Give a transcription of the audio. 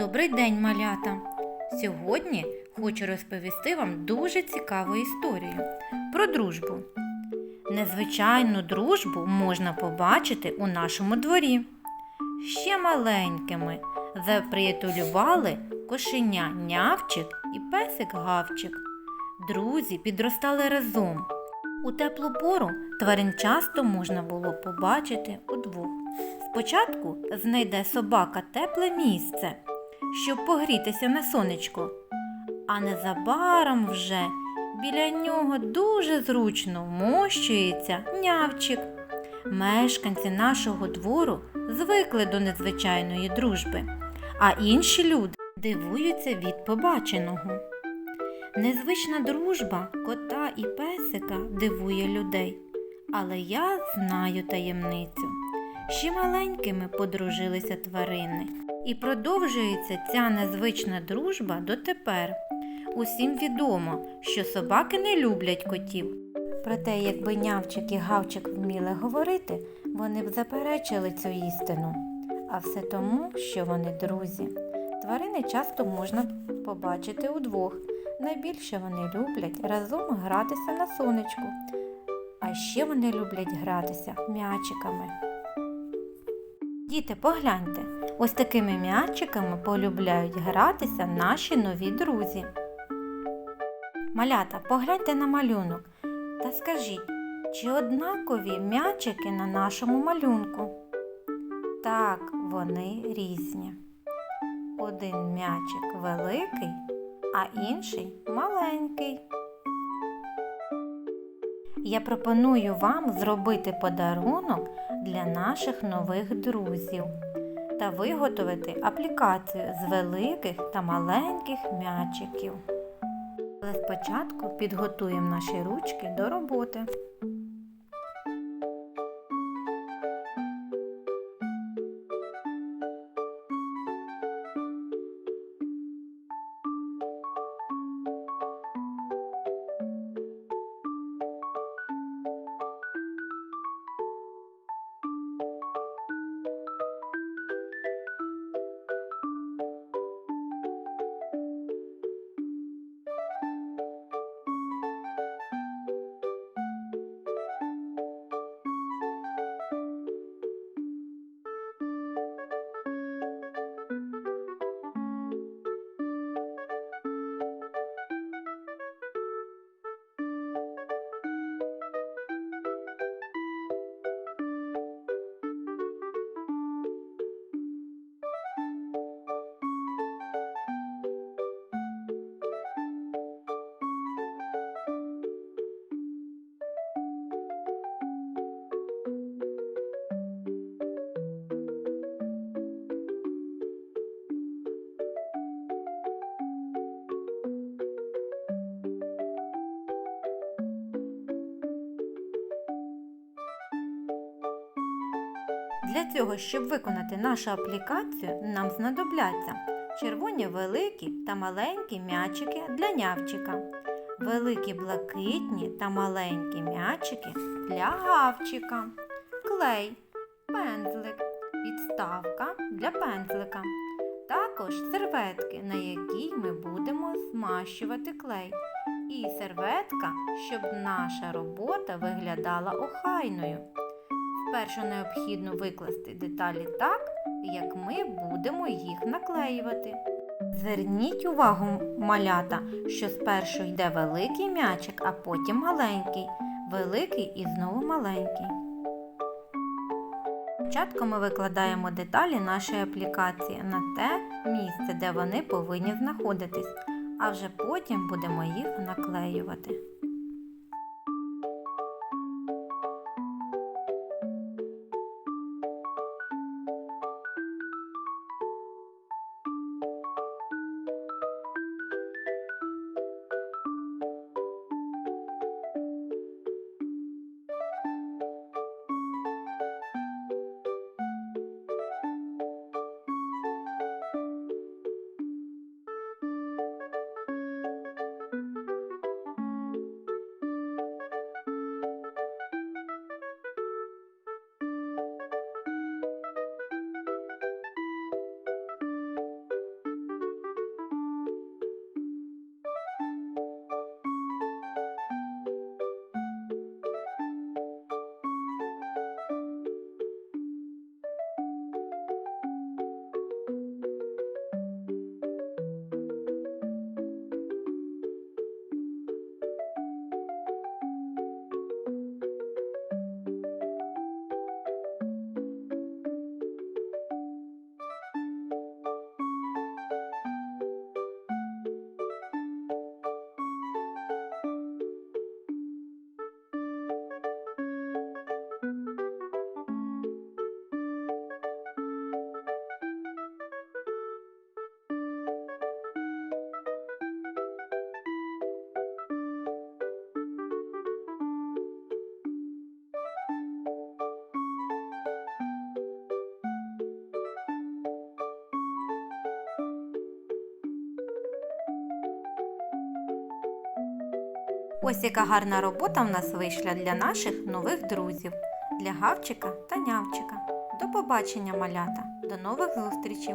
Добрий день, малята! Сьогодні хочу розповісти вам дуже цікаву історію про дружбу. Незвичайну дружбу можна побачити у нашому дворі. Ще маленькими заприятелювали кошеня нявчик і песик гавчик. Друзі підростали разом. У теплу пору тварин часто можна було побачити удвох. Спочатку знайде собака тепле місце, щоб погрітися на сонечку, а незабаром вже біля нього дуже зручно вмощується нявчик. Мешканці нашого двору звикли до незвичайної дружби, а інші люди дивуються від побаченого. Незвична дружба кота і песика дивує людей, але я знаю таємницю. Ще маленькими подружилися тварини, і продовжується ця незвична дружба дотепер. Усім відомо, що собаки не люблять котів. Проте, якби нявчик і гавчик вміли говорити, вони б заперечили цю істину. А все тому, що вони друзі. Тварини часто можна побачити удвох. Найбільше вони люблять разом гратися на сонечку. А ще вони люблять гратися м'ячиками. Діти, погляньте, ось такими м'ячиками полюбляють гратися наші нові друзі. Малята, погляньте на малюнок та скажіть, чи однакові м'ячики на нашому малюнку? Так, вони різні. Один м'ячик великий, а інший маленький. Я пропоную вам зробити подарунок для наших нових друзів та виготовити аплікацію з великих та маленьких м'ячиків. Але спочатку підготуємо наші ручки до роботи. Для цього, щоб виконати нашу аплікацію, нам знадобляться червоні великі та маленькі м'ячики для нявчика, великі блакитні та маленькі м'ячики для гавчика, клей, пензлик, підставка для пензлика, також серветки, на якій ми будемо змащувати клей, і серветка, щоб наша робота виглядала охайною. Спершу необхідно викласти деталі так, як ми будемо їх наклеювати. Зверніть увагу, малята, що спершу йде великий м'ячик, а потім маленький, великий і знову маленький. Спочатку ми викладаємо деталі нашої аплікації на те місце, де вони повинні знаходитись, а вже потім будемо їх наклеювати. Ось яка гарна робота в нас вийшла для наших нових друзів, для Гавчика та Нявчика. До побачення, малята! До нових зустрічей!